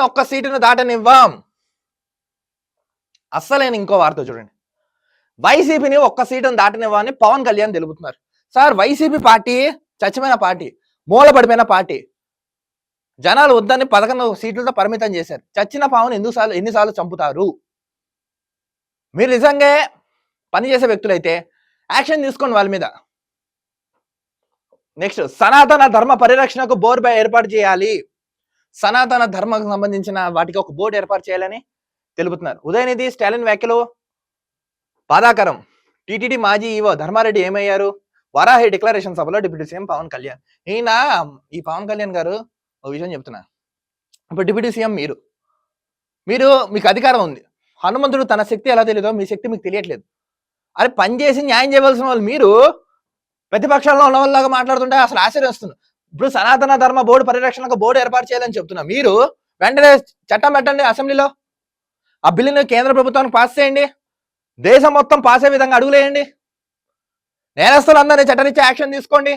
నేను ఒక్క సీటును దాటనివ్వం. అస్సలేని ఇంకో వార్త చూడండి. వైసీపీని ఒక్క సీటును దాటనివ్వని పవన్ కళ్యాణ్ తెలుపుతున్నారు. సార్ వైసీపీ పార్టీ చచ్చిపోయిన పార్టీ మూలపడిపోయిన పార్టీ. జనాలు వద్దని పదకొండు సీట్లతో పరిమితం చేశారు. చచ్చిన పావును ఎందుకు సార్లు ఎన్నిసార్లు చంపుతారు? మీరు నిజంగా పనిచేసే వ్యక్తులైతే యాక్షన్ తీసుకోండి వాళ్ళ మీద. నెక్స్ట్ సనాతన ధర్మ పరిరక్షణకు బోర్బై ఏర్పాటు చేయాలి. సనాతన ధర్మకు సంబంధించిన వాటికి ఒక బోర్డు ఏర్పాటు చేయాలని తెలుపుతున్నారు. ఉదయనిధి స్టాలిన్ వ్యాఖ్యలు బాధాకరం. టిటిడి మాజీ ఈవో ధర్మారెడ్డి ఏమయ్యారు? వరాహి డిక్లరేషన్ సభలో డిప్యూటీ సీఎం పవన్ కళ్యాణ్. ఈయన ఈ పవన్ కళ్యాణ్ గారు ఒక విషయం చెప్తున్నా ఇప్పుడు డిప్యూటీ సీఎం మీరు. మీరు మీకు అధికారం ఉంది. హనుమంతుడు తన శక్తి ఎలా తెలియదో మీ శక్తి మీకు తెలియట్లేదు. అది పనిచేసి న్యాయం చేయవలసిన వాళ్ళు మీరు ప్రతిపక్షాల్లో ఉన్న వాళ్ళలాగా మాట్లాడుతుంటే అసలు ఆశ్చర్యం వస్తుంది. ఇప్పుడు సనాతన ధర్మ బోర్డు పరిరక్షణకు బోర్డు ఏర్పాటు చేయాలని చెప్తున్నా. మీరు వెంటనే చట్టం పెట్టండి అసెంబ్లీలో. ఆ బిల్లుని కేంద్ర ప్రభుత్వానికి పాస్ చేయండి. దేశం మొత్తం పాస్ అయ్యే విధంగా అడుగులేయండి. నేరస్తులందరినీ చట్టరీత్యా యాక్షన్ తీసుకోండి.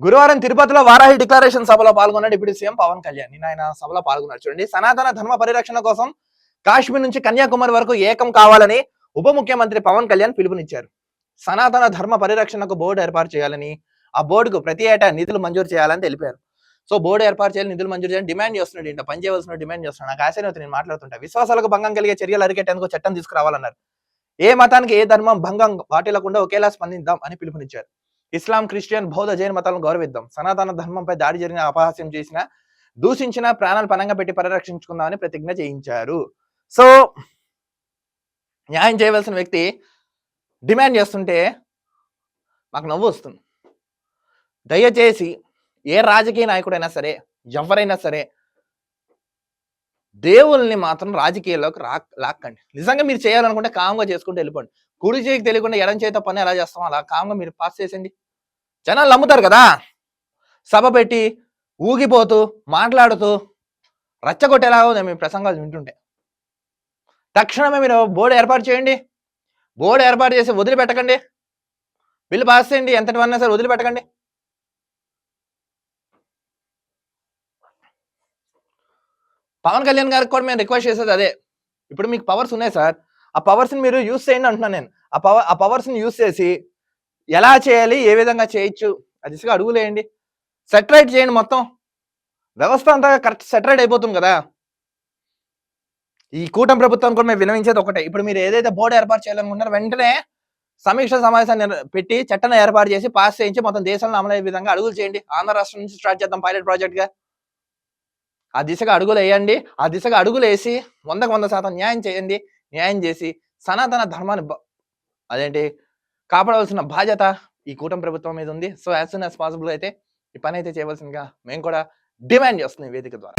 గురువారం తిరుపతిలో వారాహి డిక్లరేషన్ సభలో పాల్గొన్న డిప్యూటీ సీఎం పవన్ కళ్యాణ్. నిన్న ఆయన సభలో పాల్గొన్నారు. చూడండి సనాతన ధర్మ పరిరక్షణ కోసం కాశ్మీర్ నుంచి కన్యాకుమారి వరకు ఏకం కావాలని ఉప ముఖ్యమంత్రి పవన్ కళ్యాణ్ పిలుపునిచ్చారు. సనాతన ధర్మ పరిరక్షణకు బోర్డు ఏర్పాటు చేయాలని ఆ బోర్డుకు ప్రతి ఏటా నిధులు మంజూరు చేయాలని తెలిపారు. సో బోర్డు ఏర్పాటు చేయాలి నిధులు మంజూరు చేయాలని డిమాండ్ చేస్తున్నాడు ఇంట పని చేయవలసిన డిమాండ్ చేస్తున్నాడు. నాకు ఆశ నేను మాట్లాడుతుంటా. విశ్వాసాలకు భంగం కలిగే చర్యలు అరికెట్టేందుకు చట్టం తీసుకురావాలన్నారు. ఏ మతానికి ఏ ధర్మం భంగం వాటిల్లకుండా ఒకేలా స్పందిద్దాం అని పిలుపునిచ్చారు. ఇస్లాం క్రిస్టియన్ బౌద్ధ జైన మతాలను గౌరవిద్దాం. సనాతన ధర్మంపై దాడి జరిగిన అపహాస్యం చేసిన దూషించిన ప్రాణాలు పనంగా పెట్టి పరిరక్షించుకుందామని ప్రతిజ్ఞ చేయించారు. సో న్యాయం చేయవలసిన వ్యక్తి డిమాండ్ చేస్తుంటే మాకు నవ్వు వస్తుంది. దయచేసి ఏ రాజకీయ నాయకుడైనా సరే ఎవరైనా సరే దేవుల్ని మాత్రం రాజకీయాల్లోకి రా లాక్కండి. నిజంగా మీరు చేయాలనుకుంటే కామ్గా చేసుకుంటూ వెళ్ళిపోండి. కుడి చేయికి తెలియకుండా ఎడం చేత పని ఎలా చేస్తాం అలా కామ్గా మీరు పాస్ చేసేయండి. జనాలు నమ్ముతారు కదా? సభ పెట్టి ఊగిపోతూ మాట్లాడుతూ రచ్చగొట్టేలాగా ఉంది మీ ప్రసంగాలు వింటుంటే. తక్షణమే మీరు బోర్డు ఏర్పాటు చేయండి. బోర్డు ఏర్పాటు చేసి వదిలిపెట్టకండి. బిల్లు పాస్ చేయండి. ఎంతటి వన్నా సరే వదిలిపెట్టకండి. పవన్ కళ్యాణ్ గారికి కూడా మేము రిక్వెస్ట్ చేసేది అదే. ఇప్పుడు మీకు పవర్స్ ఉన్నాయి సార్. ఆ పవర్స్ని మీరు యూస్ చేయండి అంటున్నాను నేను. ఆ పవర్ ఆ పవర్స్ని యూస్ చేసి ఎలా చేయాలి ఏ విధంగా చేయొచ్చు అది దిశగా అడుగులేయండి సెటరైట్ చేయండి మొత్తం. వ్యవస్థ అంతా కరెక్ట్ సెటరైట్ అయిపోతుంది కదా. ఈ కూటమి ప్రభుత్వం కూడా మేము వినవించేది ఒకటే. ఇప్పుడు మీరు ఏదైతే బోర్డు ఏర్పాటు చేయాలనుకుంటున్నారో వెంటనే సమీక్ష సమావేశాన్ని పెట్టి చట్టాన్ని ఏర్పాటు చేసి పాస్ చేయించి మొత్తం దేశంలో అమలయ్యే విధంగా అడుగులు చేయండి. ఆంధ్ర రాష్ట్రం నుంచి స్టార్ట్ చేద్దాం పైలట్ ప్రాజెక్ట్గా. ఆ దిశగా అడుగులు వేయండి. ఆ దిశగా అడుగులు వేసి వందకు వంద శాతం న్యాయం చేయండి. న్యాయం చేసి సనాతన ధర్మాన్ని అదేంటి కాపాడవలసిన బాధ్యత ఈ కూటమి ప్రభుత్వం మీద ఉంది. So as soon as possible అయితే ఈ పని అయితే చేయవలసిందిగా మేము కూడా డిమాండ్ చేస్తున్నాం వేదిక ద్వారా.